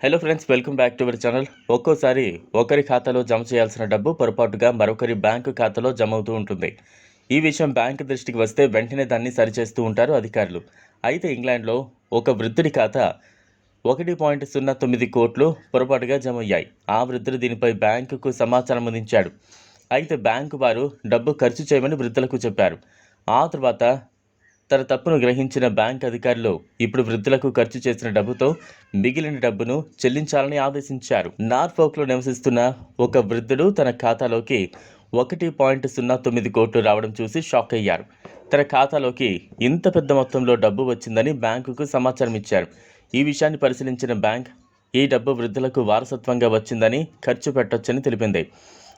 Hello friends welcome back to our channel ఒక్కోసారి ఒకరి ఖాతాలో జమ చేయాల్సిన డబ్బు పొరపాటుగా మరొకరి బ్యాంకు ఖాతాలో జమ అవుతూ ఉంటుంది. ఈ విషయం బ్యాంకు దృష్టికి వస్తే వెంటనే దాన్ని సరిచేస్తూ ఉంటారు అధికారులు. అయితే ఇంగ్లాండ్లో ఒక వృద్ధుడి ఖాతా ఒకటి పాయింట్ సున్నా తొమ్మిది కోట్లు పొరపాటుగా జమ అయ్యాయి. ఆ వృద్ధుడు దీనిపై బ్యాంకుకు సమాచారం అందించాడు. అయితే బ్యాంకు వారు డబ్బు ఖర్చు చేయమని వృద్ధులకు చెప్పారు. ఆ తర్వాత తన తప్పును గ్రహించిన బ్యాంక్ అధికారులు ఇప్పుడు వృద్ధులకు ఖర్చు చేసిన డబ్బుతో మిగిలిన డబ్బును చెల్లించాలని ఆదేశించారు. నార్ఫోక్లో నివసిస్తున్న ఒక వృద్ధుడు తన ఖాతాలోకి ఒకటి పాయింట్ సున్నా తొమ్మిది కోట్లు రావడం చూసి షాక్ అయ్యారు. తన ఖాతాలోకి ఇంత పెద్ద మొత్తంలో డబ్బు వచ్చిందని బ్యాంకుకు సమాచారం ఇచ్చారు. ఈ విషయాన్ని పరిశీలించిన బ్యాంక్ ఈ డబ్బు వృద్ధులకు వారసత్వంగా వచ్చిందని ఖర్చు పెట్టొచ్చని తెలిపింది.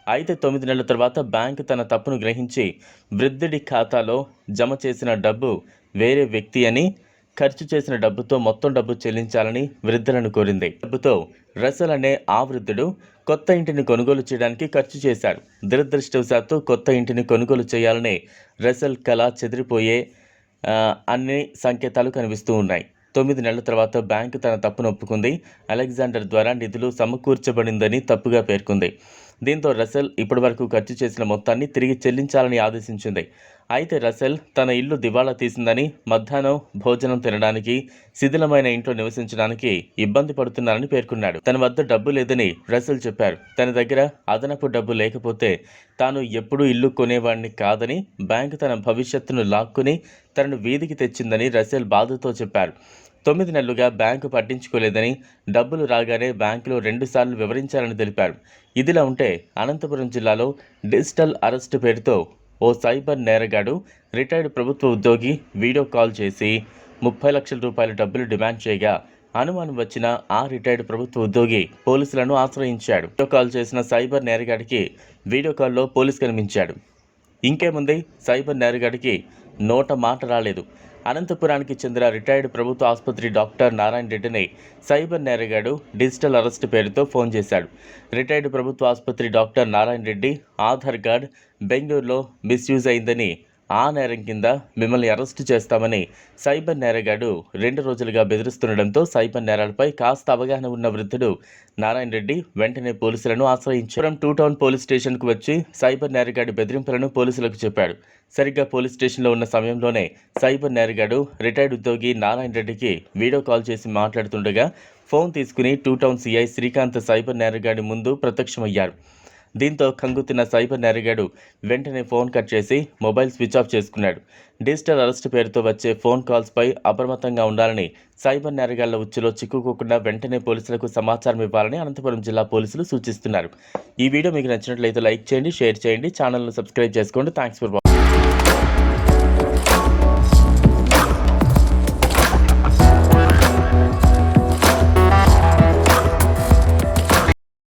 అయితే తొమ్మిది నెలల తర్వాత బ్యాంక్ తన తప్పును గ్రహించి వృద్ధుడి ఖాతాలో జమ చేసిన డబ్బు వేరే వ్యక్తి అని ఖర్చు చేసిన డబ్బుతో మొత్తం డబ్బు చెల్లించాలని వృద్ధులను కోరింది. డబ్బుతో రసల్ అనే ఆ వృద్ధుడు కొత్త ఇంటిని కొనుగోలు చేయడానికి ఖర్చు చేశాడు. దురదృష్టవశాత్తు కొత్త ఇంటిని కొనుగోలు చేయాలని రసల్ కళ చెదిరిపోయే అన్ని సంకేతాలు కనిపిస్తూ ఉన్నాయి. తొమ్మిది నెలల తర్వాత బ్యాంకు తన తప్పును ఒప్పుకుంది. అలెగ్జాండర్ ద్వారా నిధులు సమకూర్చబడిందని తప్పుగా పేర్కొంది. దీంతో రసెల్ ఇప్పటివరకు ఖర్చు చేసిన మొత్తాన్ని తిరిగి చెల్లించాలని ఆదేశించింది. అయితే రసెల్ తన ఇల్లు దివాళా తీసిందని మధ్యాహ్నం భోజనం తినడానికి శిథిలమైన ఇంట్లో నివసించడానికి ఇబ్బంది పడుతున్నారని పేర్కొన్నాడు. తన వద్ద డబ్బు లేదని రసెల్ చెప్పారు. తన దగ్గర అదనపు డబ్బు లేకపోతే తాను ఎప్పుడూ ఇల్లు కొనేవాడిని కాదని బ్యాంకు తన భవిష్యత్తును లాక్కుని తనను వీధికి తెచ్చిందని రసెల్ బాధతో చెప్పారు. తొమ్మిది నెలలుగా బ్యాంకు పట్టించుకోలేదని డబ్బులు రాగానే బ్యాంకులో రెండుసార్లు వివరించాలని తెలిపారు. ఇదిలా ఉంటే అనంతపురం జిల్లాలో డిజిటల్ అరెస్టు పేరుతో ఓ సైబర్ నేరగాడు రిటైర్డ్ ప్రభుత్వ ఉద్యోగి వీడియో కాల్ చేసి ముప్పై లక్షల రూపాయల డబ్బులు డిమాండ్ చేయగా అనుమానం వచ్చిన ఆ రిటైర్డ్ ప్రభుత్వ ఉద్యోగి పోలీసులను ఆశ్రయించాడు. వీడియో కాల్ చేసిన సైబర్ నేరగాడికి వీడియో కాల్లో పోలీస్ కనిపించాడు. ఇంకేముంది? సైబర్ నేరగాడికి నోట మాట రాలేదు. అనంతపురానికి చెందిన రిటైర్డ్ ప్రభుత్వ ఆసుపత్రి డాక్టర్ నారాయణ రెడ్డిని సైబర్ నేరగాడు డిజిటల్ అరెస్ట్ పేరుతో ఫోన్ చేశాడు. రిటైర్డ్ ప్రభుత్వ ఆసుపత్రి డాక్టర్ నారాయణ రెడ్డి ఆధార్ కార్డ్ బెంగళూరులో మిస్యూజ్ అయిందని ఆ నేరం కింద మిమ్మల్ని అరెస్టు చేస్తామని సైబర్ నేరగాడు రెండు రోజులుగా బెదిరిస్తుండడంతో సైబర్ నేరాలపై కాస్త అవగాహన ఉన్న వృద్ధుడు నారాయణ రెడ్డి వెంటనే పోలీసులను ఆశ్రయించారు. టూ టౌన్ పోలీస్ స్టేషన్కు వచ్చి సైబర్ నేరగాడి బెదిరింపులను పోలీసులకు చెప్పాడు. సరిగ్గా పోలీస్ స్టేషన్లో ఉన్న సమయంలోనే సైబర్ నేరగాడు రిటైర్డ్ ఉద్యోగి నారాయణ రెడ్డికి వీడియో కాల్ చేసి మాట్లాడుతుండగా ఫోన్ తీసుకుని two town CI Srikanth cyber నేరగాడి ముందు ప్రత్యక్షమయ్యారు. దీంతో కంగుతిన్న సైబర్ నేరగాడు వెంటనే ఫోన్ కట్ చేసి మొబైల్ స్విచ్ ఆఫ్ చేసుకున్నాడు. డిజిటల్ అరెస్ట్ పేరుతో వచ్చే ఫోన్ కాల్స్పై అప్రమత్తంగా ఉండాలని సైబర్ నేరగాళ్ళ ఉచ్చులో చిక్కుకోకుండా వెంటనే పోలీసులకు సమాచారం ఇవ్వాలని అనంతపురం జిల్లా పోలీసులు సూచిస్తున్నారు. ఈ వీడియో మీకు నచ్చినట్లయితే లైక్ చేయండి షేర్ చేయండి ఛానల్ను సబ్స్క్రైబ్ చేసుకోండి. Thanks for